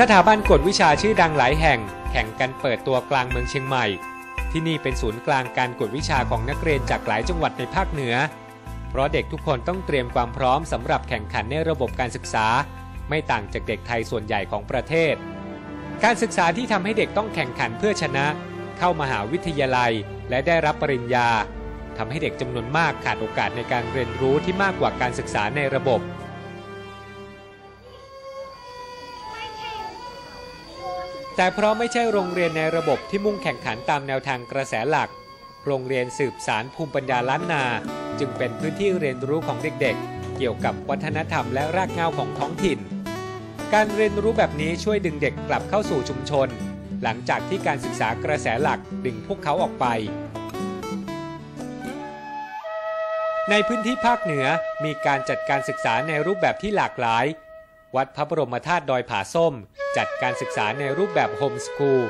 สถาบันกวดวิชาชื่อดังหลายแห่ง แข่งกันเปิดตัวกลางเมืองเชียงใหม่ ที่นี่เป็นศูนย์กลางการกวดวิชาของนักเรียนจากหลายจังหวัดในภาคเหนือ เพราะเด็กทุกคนต้องเตรียมความพร้อมสำหรับแข่งขันในระบบการศึกษา ไม่ต่างจากเด็กไทยส่วนใหญ่ของประเทศ การศึกษาที่ทำให้เด็กต้องแข่งขันเพื่อชนะ เข้ามหาวิทยาลัย และได้รับปริญญาทำให้เด็กจำนวนมากขาดโอกาสในการเรียนรู้ที่มากกว่าการศึกษาในระบบ แต่เพราะไม่ใช่โรงเรียนในระบบที่มุ่งแข่งขันตามแนวทางกระแสหลัก โรงเรียนสืบสารภูมิปัญญาล้านนา จึงเป็นพื้นที่เรียนรู้ของเด็กๆ เกี่ยวกับวัฒนธรรมและรากเหง้าของท้องถิ่น การเรียนรู้แบบนี้ช่วยดึงเด็กกลับเข้าสู่ชุมชน หลังจากที่การศึกษากระแสหลักดึงพวกเขาออกไป ในพื้นที่ภาคเหนือมีการจัดการศึกษาในรูปแบบที่หลากหลาย วัดพระบรมธาตุดอยผาส้ม จัดการศึกษาในรูปแบบโฮมสคูล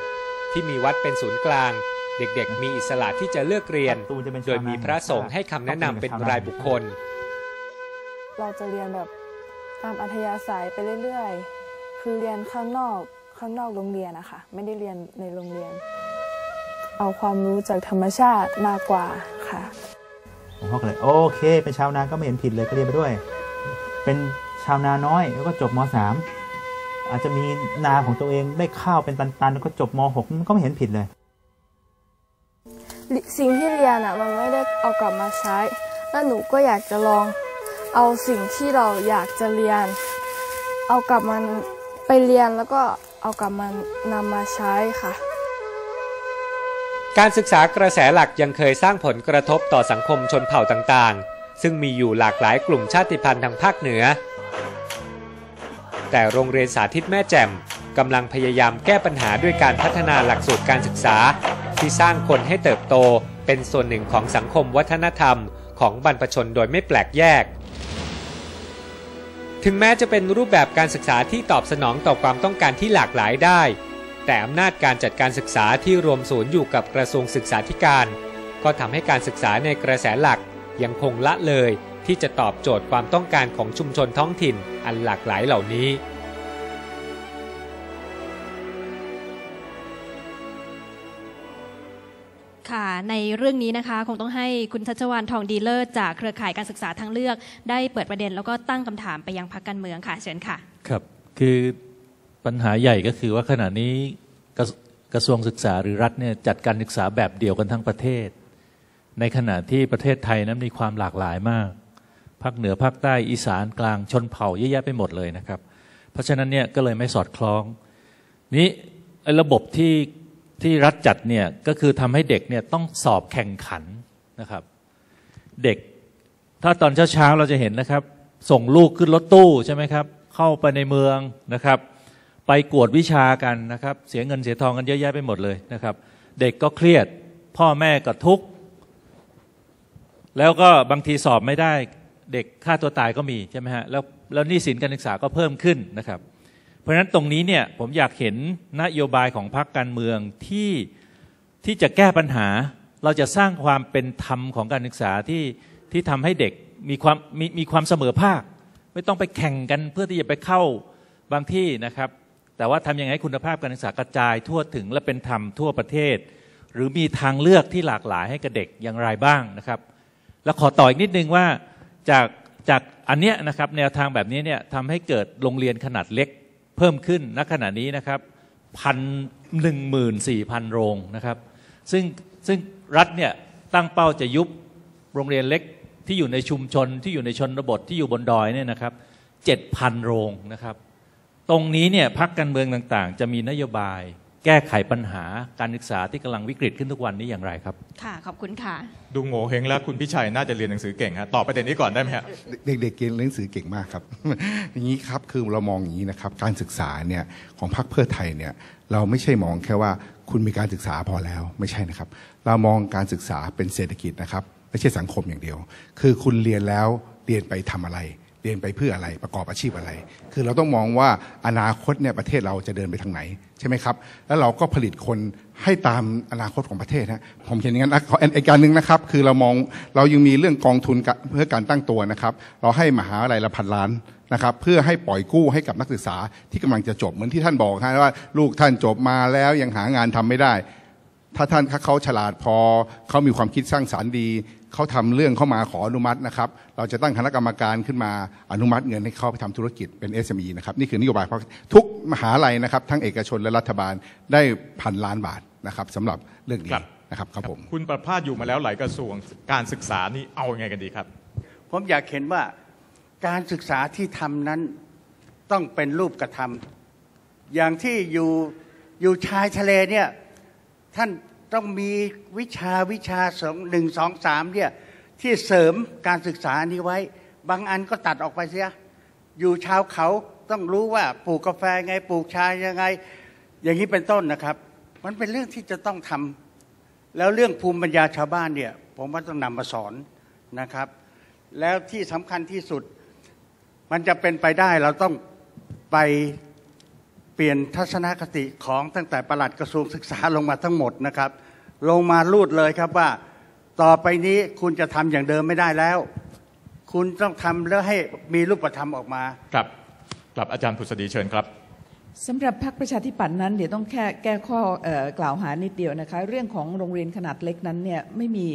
ที่มีวัดเป็นศูนย์กลาง เด็กๆ มีอิสระที่จะเลือกเรียน โดยมีพระสงฆ์ให้คำแนะนำเป็นรายบุคคล เราจะเรียนแบบตามอัธยาศัยไปเรื่อยๆ คือเรียนข้างนอกข้างนอกโรงเรียนนะคะไม่ได้เรียนในโรงเรียน เอาความรู้จากธรรมชาติมากกว่าค่ะผมพ่อก็เลยโอเค เป็นชาวนาก็ไม่เห็นผิดเลยก็เรียนไปด้วย เป็นชาวนาน้อยแล้วก็จบมสาม อาจจะมีนาของตัวเองได้ข้าวเป็นตันๆแล้วก็จบมหกมันก็ไม่เห็นผิดเลย สิ่งที่เรียนอะมันไม่ได้เอากลับมาใช้ แล้วหนูก็อยากจะลองเอาสิ่งที่เราอยากจะเรียน เอากลับมันไปเรียนแล้วก็เอากลับมันนำมาใช้ค่ะ การศึกษากระแสหลักยังเคยสร้างผลกระทบต่อสังคมชนเผ่าต่างๆ ซึ่งมีอยู่หลากหลายกลุ่มชาติพันธุ์ทางภาคเหนือ แต่โรงเรียนสาธิตแม่แจ่มกำลังพยายามแก้ปัญหาด้วยการพัฒนาหลักสูตรการศึกษา ที่สร้างคนให้เติบโต เป็นส่วนหนึ่งของสังคมวัฒนธรรม ของบรรพชนโดยไม่แปลกแยก ถึงแม้จะเป็นรูปแบบการศึกษาที่ตอบสนองต่อความต้องการที่หลากหลายได้ แต่อำนาจการจัดการศึกษาที่รวมศูนย์อยู่กับกระทรวงศึกษาธิการ ก็ทำให้การศึกษาในกระแสหลักยังคงละเลย ที่จะตอบโจทย์ความต้องการของชุมชนท้องถิ่นอันหลากหลายเหล่านี้ ค่ะในเรื่องนี้นะคะ คงต้องให้คุณทัชวานทองดีเลิศจากเครือข่ายการศึกษาทางเลือก ได้เปิดประเด็นแล้วก็ตั้งคำถามไปยังพรรคการเมืองค่ะเชิญค่ะ ครับ คือปัญหาใหญ่ก็คือว่าขณะนี้กระกระทรวงศึกษาหรือรัฐเนี่ยจัดการศึกษาแบบเดียวกันทั้งประเทศ ในขณะที่ประเทศไทยนั้นมีความหลากหลายมาก ภาคเหนือภาคใต้อีสานกลางชนเผ่าเยอะแยะไปหมดเลยนะครับ เพราะฉะนั้นเนี่ยก็เลยไม่สอดคล้อง นี้ระบบที่ที่รัฐจัดเนี่ยก็คือทำให้เด็กเนี่ยต้องสอบแข่งขันนะครับ เด็กถ้าตอนเช้าๆเราจะเห็นนะครับ ส่งลูกขึ้นรถตู้ใช่ไหมครับ เข้าไปในเมืองนะครับ ไปกวดวิชากันนะครับ เสียเงินเสียทองกันเยอะแยะไปหมดเลยนะครับ เด็กก็เครียด พ่อแม่ก็ทุกข์แล้วก็บางทีสอบไม่ได้ เด็กฆ่าตัวตายก็มีใช่ไหมฮะแล้วแล้วหนี้สินการศึกษาก็เพิ่มขึ้นนะครับ เพราะฉะนั้นตรงนี้เนี่ยผมอยากเห็นนโยบายของพรรคการเมืองที่ที่จะแก้ปัญหา เราจะสร้างความเป็นธรรมของการศึกษาที่ที่ทำให้เด็กมีความมีมีความเสมอภาค ไม่ต้องไปแข่งกันเพื่อที่จะไปเข้าบางที่นะครับ แต่ว่าทำยังไงให้คุณภาพการศึกษากระจายทั่วถึงและเป็นธรรมทั่วประเทศ หรือมีทางเลือกที่หลากหลายให้กับเด็กอย่างไรบ้างนะครับ แล้วขอต่ออีกนิดนึงว่า จากจากอันเนี้ยนะครับแนวทางแบบนี้เนี่ยทำให้เกิดโรงเรียนขนาดเล็กเพิ่มขึ้นณขณะนี้นะครับพันหนึ่งหมื่นสี่พันโรงนะครับซึ่งซึ่งรัฐเนี่ยตั้งเป้าจะยุบโรงเรียนเล็กที่อยู่ในชุมชนที่อยู่ในชนบทที่อยู่บนดอยเนี่ยนะครับเจ็ดพันโรงนะครับ ตรงนี้เนี่ยพักการเมืองต่างๆ จะมีนโยบาย แก้ไขปัญหาการศึกษาที่กำลังวิกฤตขึ้นทุกวันนี้อย่างไรครับ ค่ะ ขอบคุณค่ะ ดูโง่เฮงแล้วคุณพิชัยน่าจะเรียนหนังสือเก่งฮะตอบประเด็นนี้ก่อนได้ไหมฮะ เด็กๆเรียนหนังสือเก่งมากครับ อย่างนี้ครับคือเรามองอย่างนี้นะครับ การศึกษาเนี่ยของพรรคเพื่อไทยเนี่ยเราไม่ใช่มองแค่ว่าคุณมีการศึกษาพอแล้วไม่ใช่นะครับ เรามองการศึกษาเป็นเศรษฐกิจนะครับไม่ใช่สังคมอย่างเดียว คือคุณเรียนแล้วเรียนไปทำอะไร เรียนไปเพื่ออะไรประกอบอาชีพอะไร คือเราต้องมองว่าอนาคตเนี่ยประเทศเราจะเดินไปทางไหนใช่ไหมครับ แล้วเราก็ผลิตคนให้ตามอนาคตของประเทศฮะผมเห็นอย่างนั้นนะขออีกการหนึ่งนะครับ คือเรามองเรายังมีเรื่องกองทุนเพื่อการตั้งตัวนะครับ เราให้มหาวิทยาลัยละพันล้านนะครับ เพื่อให้ปล่อยกู้ให้กับนักศึกษาที่กำลังจะจบเหมือนที่ท่านบอกนะว่าลูกท่านจบมาแล้วยังหางานทำไม่ได้ ถ้าท่านเขาฉลาดพอเขามีความคิดสร้างสารรค์ดีเขาทำเรื่องเข้ามาขออนุมัตินะครับ เราจะตั้งคณะกรรมการขึ้นมาอนุมัติเงินให้เขาไปทำธุรกิจเป็น SME นะครับนี่คือนโยบายเพราะทุกมหาลัยนะครับ ทั้งเอกชนและรัฐบาลได้พันล้านบาทนะครับสำหรับเรื่องนี้ครับนะครับครับผมคุณประภาสอยู่มาแล้วหลายกระทรวงการศึกษานี่เอายังไงกันดีครับ ผมอยากเห็นว่าการศึกษาที่ทำนั้นต้องเป็นรูปกระทำอย่างที่อยู่อยู่ชายทะเลเนี่ย ท่านต้องมีวิชาวิชาสองหนึ่งสองสามเนี่ยที่เสริมการศึกษานี้ไว้ บางอันก็ตัดออกไปเสีย อยู่ชาวเขาต้องรู้ว่าปลูกกาแฟไงปลูกชายังไง อย่างนี้เป็นต้นนะครับ มันเป็นเรื่องที่จะต้องทำแล้วเรื่องภูมิปัญญาชาวบ้านเนี่ย ผมว่าต้องนำมาสอนนะครับ แล้วที่สำคัญที่สุด มันจะเป็นไปได้เราต้องไป เปลี่ยนทัศนคติของตั้งแต่ประหลัดกระทรวงศึกษาลงมาทั้งหมดนะครับ ลงมาลูดเลยครับว่า ต่อไปนี้คุณจะทำอย่างเดิมไม่ได้แล้ว คุณต้องทำแล้วให้มีรูปธรรมออกมา ครับกลับอาจารย์ผุษดีเชิญครับสำหรับพรรคประชาธิปัตย์นั้นเดี๋ยวต้องแค่แก้ข้อเออกล่าวหานิดเดียวนะคะ เรื่องของโรงเรียนขนาดเล็กนั้นเนี่ยไม่มี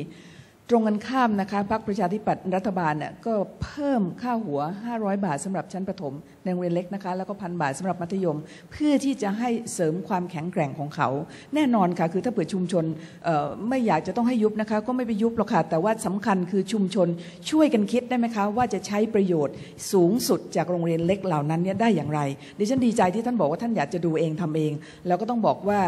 ตรงกันข้ามนะคะพรรคประชาธิปัตย์รัฐบาลเนี่ยก็เพิ่มค่าหัว 500 บาทสำหรับชั้นประถมในโรงเรียนเล็กนะคะแล้วก็พันบาทสำหรับมัธยม เพื่อที่จะให้เสริมความแข็งแกร่งของเขา แน่นอนค่ะคือถ้าเปิดชุมชนไม่อยากจะต้องให้ยุบนะคะก็ไม่ไปยุบหรอกค่ะแต่ว่าสำคัญคือชุมชนช่วยกันคิดได้ไหมคะว่าจะใช้ประโยชน์สูงสุดจากโรงเรียนเล็กเหล่านั้นเนี่ยได้อย่างไรดิฉันดีใจที่ท่านบอกว่าท่านอยากจะดูเองทำเอง แล้วก็ต้องบอกว่า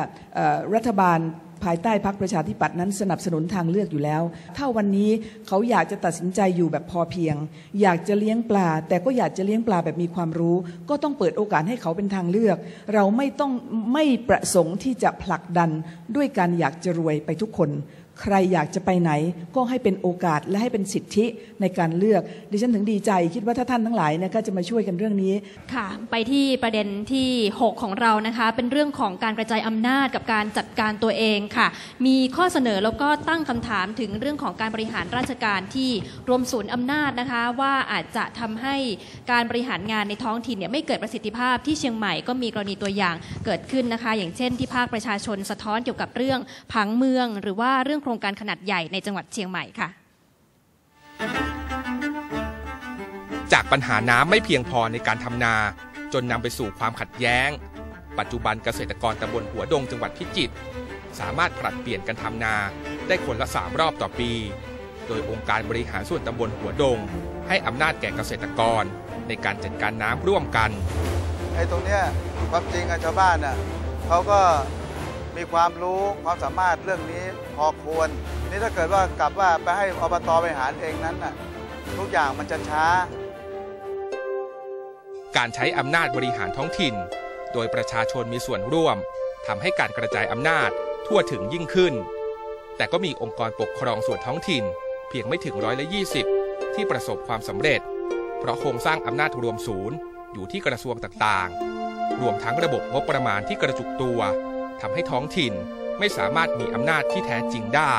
รัฐบาล ภายใต้พักประชาธิปัตย์นั้นสนับสนุนทางเลือกอยู่แล้ว ถ้าวันนี้เขาอยากจะตัดสินใจอยู่แบบพอเพียง อยากจะเลี้ยงปลา แต่ก็อยากจะเลี้ยงปลาแบบมีความรู้ ก็ต้องเปิดโอกาสให้เขาเป็นทางเลือก เราไม่ต้องไม่ประสงค์ที่จะผลักดันด้วยการอยากจะรวยไปทุกคน ใครอยากจะไปไหนก็ให้เป็นโอกาสและให้เป็นสิทธิในการเลือก ดิฉันถึงดีใจคิดว่าถ้าท่านทั้งหลายเนยก็จะมาช่วยกันเรื่องนี้ค่ะ ไปที่ประเด็นที่ 6 ของเรานะคะ เป็นเรื่องของการกระจายอำนาจกับการจัดการตัวเองค่ะ มีข้อเสนอแล้วก็ตั้งคำถามถึงเรื่องของการบริหารราชการที่รวมศูนย์อำนาจนะคะ ว่าอาจจะทำให้การบริหารงานในท้องถิ่นเนี่ยไม่เกิดประสิทธิภาพที่เชียงใหม่ก็มีกรณีตัวอย่างเกิดขึ้นนะคะ อย่างเช่น ที่ภาคประชาชนสะท้อนเกี่ยวกับเรื่องผังเมือง หรือว่าเรื่องโครงการขนาดใหญ่ในจังหวัดเชียงใหม่ค่ะ จากปัญหาน้ำไม่เพียงพอในการทำนา จนนำไปสู่ความขัดแย้ง ปัจจุบันเกษตรกรตำบลหัวดงจังหวัดพิจิตรสามารถผลัดเปลี่ยนกันทำนาได้คนละสามรอบต่อปี โดยองค์การบริหารส่วนตำบลหัวดง ให้อำนาจแก่เกษตรกรในการจัดการน้ำร่วมกันไอ้ตรงเนี้ยความจริงอะชาวบ้านน่ะเขาก็ มีความรู้ความสามารถเรื่องนี้พอควร นี่ถ้าเกิดว่ากลับว่าไปให้อบตบริหารเองนั้นน่ะทุกอย่างมันจะช้า การใช้อำนาจบริหารท้องถิ่น โดยประชาชนมีส่วนร่วมทำให้การกระจายอำนาจทั่วถึงยิ่งขึ้น แต่ก็มีองค์กรปกครองส่วนท้องถิ่น เพียงไม่ถึงร้อยละ20ที่ประสบความสำเร็จ เพราะโครงสร้างอำนาจรวมศูนย์อยู่ที่กระทรวงต่างๆ รวมทั้งระบบงบประมาณที่กระจุกตัว ทำให้ท้องถิ่นไม่สามารถมีอำนาจที่แท้จริงได้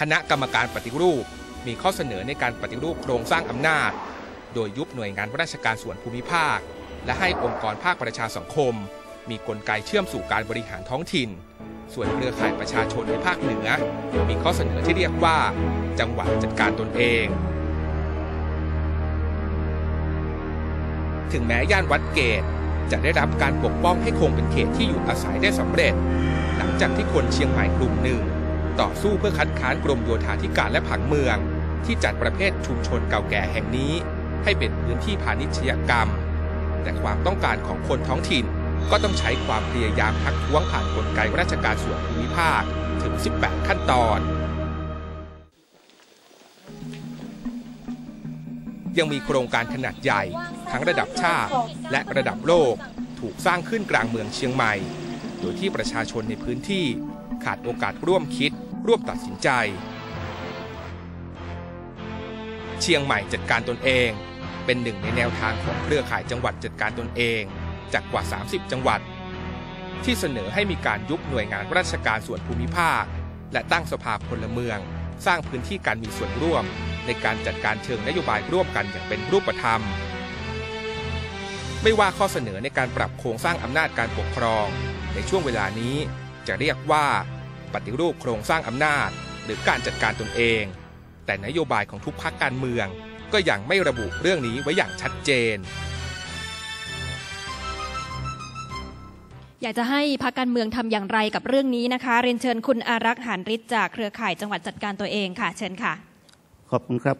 คณะกรรมการปฏิรูปมีข้อเสนอในการปฏิรูปโครงสร้างอำนาจ โดยยุบหน่วยงานราชการส่วนภูมิภาค และให้องค์กรภาคประชาสังคม มีกลไกเชื่อมสู่การบริหารท้องถิ่น ส่วนเครือข่ายประชาชนในภาคเหนือ มีข้อเสนอที่เรียกว่า จังหวัดจัดการตนเอง ถึงแม้ย่านวัดเกต จะได้รับการปกป้องให้คงเป็นเขตที่อยู่อาศัยได้สำเร็จ หลังจากที่คนเชียงใหม่กลุ่มหนึ่ง ต่อสู้เพื่อคัดค้านกรมโยธาธิการและผังเมือง ที่จัดประเภทชุมชนเก่าแก่แห่งนี้ ให้เป็นพื้นที่พาณิชยกรรม แต่ความต้องการของคนท้องถิ่นก็ต้องใช้ความพยายามทักท้วงผ่านกลไกราชการส่วนภูมิภาคถึง 18 ขั้นตอน ยังมีโครงการขนาดใหญ่ ทั้งระดับชาติและระดับโลก ถูกสร้างขึ้นกลางเมืองเชียงใหม่ โดยที่ประชาชนในพื้นที่ขาดโอกาสร่วมคิด ร่วมตัดสินใจ เชียงใหม่จัดการตนเอง เป็นหนึ่งในแนวทางของเครือข่ายจังหวัดจัดการตนเองจากกว่า 30 จังหวัด ที่เสนอให้มีการยุบหน่วยงานราชการส่วนภูมิภาค และตั้งสภาพลเมือง สร้างพื้นที่การมีส่วนร่วม ในการจัดการเชิงนโยบายร่วมกันอย่างเป็นรูปธรรม ไม่ว่าข้อเสนอในการปรับโครงสร้างอำนาจการปกครอง ในช่วงเวลานี้จะเรียกว่าปฏิรูปโครงสร้างอำนาจ หรือการจัดการตนเอง แต่นโยบายของทุกพรรคการเมือง ก็ยังไม่ระบุเรื่องนี้ไว้อย่างชัดเจนอยากจะให้พักการเมืองทำอย่างไรกับเรื่องนี้นะคะ เรียนเชิญคุณอารักษ์หานฤทธิ์จากเครือข่ายจังหวัดจัดการตัวเองค่ะ เชิญค่ะ ขอบคุณครับ